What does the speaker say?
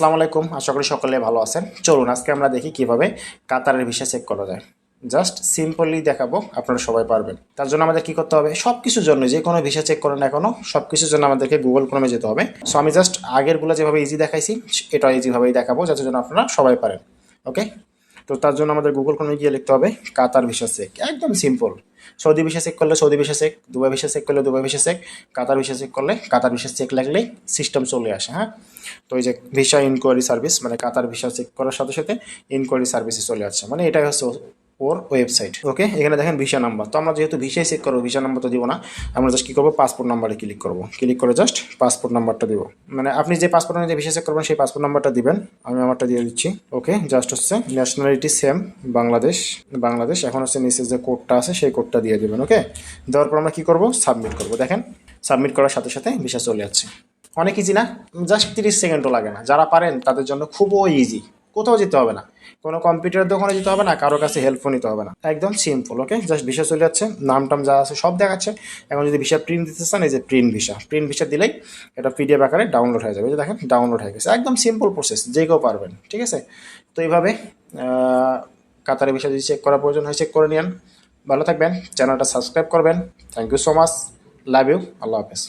আসসালামু আলাইকুম। আশা করি সকলে ভালো আছেন। চলুন, আজকে আমরা দেখি কীভাবে কাতারের ভিসা চেক করা যায়। জাস্ট সিম্পলি দেখাবো, আপনারা সবাই পারবেন। তার জন্য আমাদের কি করতে হবে? সব কিছুর জন্য, যে কোনো ভিসা চেক করেন কেন সব কিছুর জন্য আমাদেরকে গুগল ক্রমে যেতে হবে। সো আমি জাস্ট আগেরগুলো যেভাবে ইজি দেখাইছি এটা ইজিভাবেই দেখাবো, যাতে জন্য আপনারা সবাই পারেন। ওকে তো তার জন্য আমাদের গুগল ক্রমে গিয়ে লিখতে হবে কাতার ভিসা চেক। একদম সিম্পল সৌদি ভিসা চেক করলে Saudi visa check, Dubai visa check করলে Dubai visa check, Qatar visa check করলে কাতার ভিসা চেক লাগলেই সিস্টেম চলে আসে হ্যাঁ? তো এই যে ভিসা ইনকোয়ারি সার্ভিস মানে কাতার ভিসা চেক করার সাথে সাথে ইনকোয়ারি সার্ভিসে চলে আসছে। মানে এটাই হচ্ছে ওর ওয়েবসাইট ওকে এখানে দেখেন ভিসা নাম্বার তো আমরা যেহেতু ভিসাই চেক করব ভিসা নাম্বার তো দিব না, আমরা জাস্ট কী করব? পাসপোর্ট নাম্বারে ক্লিক করব। ক্লিক করে জাস্ট পাসপোর্ট নাম্বারটা দিব। মানে আপনি যে পাসপোর্ট অনুযায়ী ভিসা চেক করবেন, সেই পাসপোর্ট নাম্বারটা দিবেন। আমি আমারটা দিয়ে দিচ্ছি ওকে জাস্ট হচ্ছে ন্যাশনালিটি সেম বাংলাদেশ বাংলাদেশ। এখন হচ্ছে নিচে যে কোডটা আছে, সেই কোডটা দিয়ে দেবেন ওকে দেওয়ার পর আমরা কী করব? সাবমিট করব। দেখেন সাবমিট করার সাথে সাথে ভিসা চলে যাচ্ছে। অনেক ইজি না? জাস্ট তিরিশ সেকেন্ডও লাগে না। যারা পারেন, তাদের জন্য খুবই ইজি কোথাও যেতে হবে না। কোনো কম্পিউটার দোকানে যেতে হবে না কারও কাছে হেল্পও নিতে হবে না। একদম সিম্পল ওকে জাস্ট ভিসা চলে যাচ্ছে নাম টাম যা আছে সব দেখাচ্ছে। এখন যদি ভিসা প্রিন্ট দিতে চান এই যে প্রিন্ট ভিসা প্রিন্ট ভিসা দিলেই এটা পিডিএফ আকারে ডাউনলোড হয়ে যাবে। যে দেখেন ডাউনলোড হয়ে গেছে। একদম সিম্পল প্রসেস যে কেউ পারবেন ঠিক আছে? তো এইভাবে আহ, কাতারে ভিসা যদি চেক করার প্রয়োজন হয় চেক করে নিন ভালো থাকবেন চ্যানেলটা সাবস্ক্রাইব করবেন। Thank you so much love you আল্লাহ হাফেজ।